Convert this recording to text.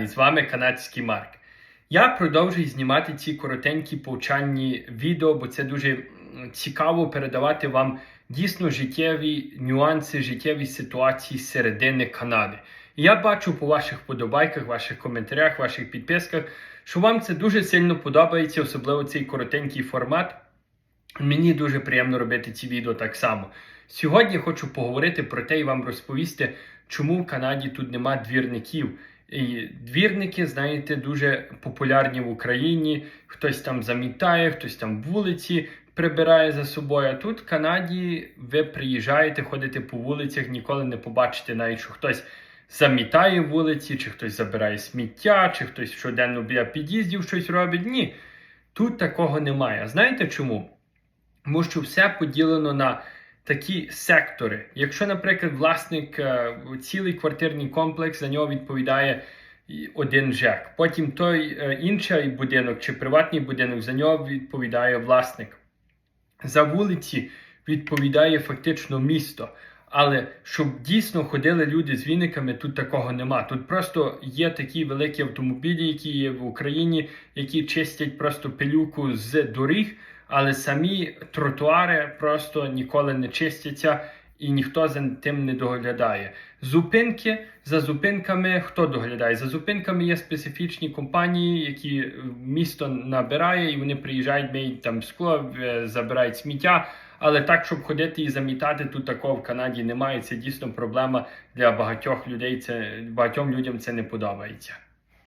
З вами канадський Марк. Я продовжую знімати ці коротенькі повчальні відео, бо це дуже цікаво передавати вам дійсно життєві нюанси, життєві ситуації середини Канади. І я бачу по ваших подобайках, ваших коментарях, ваших підписках, що вам це дуже сильно подобається, особливо цей коротенький формат. Мені дуже приємно робити ці відео так само. Сьогодні хочу поговорити про те і вам розповісти, чому в Канаді тут нема двірників. І двірники, знаєте, дуже популярні в Україні. Хтось там замітає, хтось там вулиці прибирає за собою. А тут в Канаді ви приїжджаєте, ходите по вулицях, ніколи не побачите навіть, що хтось замітає вулиці, чи хтось забирає сміття, чи хтось щоденно біля під'їздів щось робить. Ні, тут такого немає. Знаєте чому? Тому що все поділено на такі сектори. Якщо, наприклад, власник е, цілий квартирний комплекс за нього відповідає один ЖЕК, потім той е, інший будинок чи приватний будинок за нього відповідає власник. За вулиці відповідає фактично місто. Але щоб дійсно ходили люди з віниками, тут такого нема. Тут просто є такі великі автомобілі, які є в Україні, які чистять просто пилюку з доріг, але самі тротуари просто ніколи не чистяться і ніхто за тим не доглядає. Зупинки за зупинками хто доглядає? За зупинками є специфічні компанії, які місто набирає, і вони приїжджають, миють там скло, е, забирають сміття. Але так, щоб ходити і замітати, тут такого в Канаді немає. Це дійсно проблема для багатьох людей. Це багатьом людям це не подобається.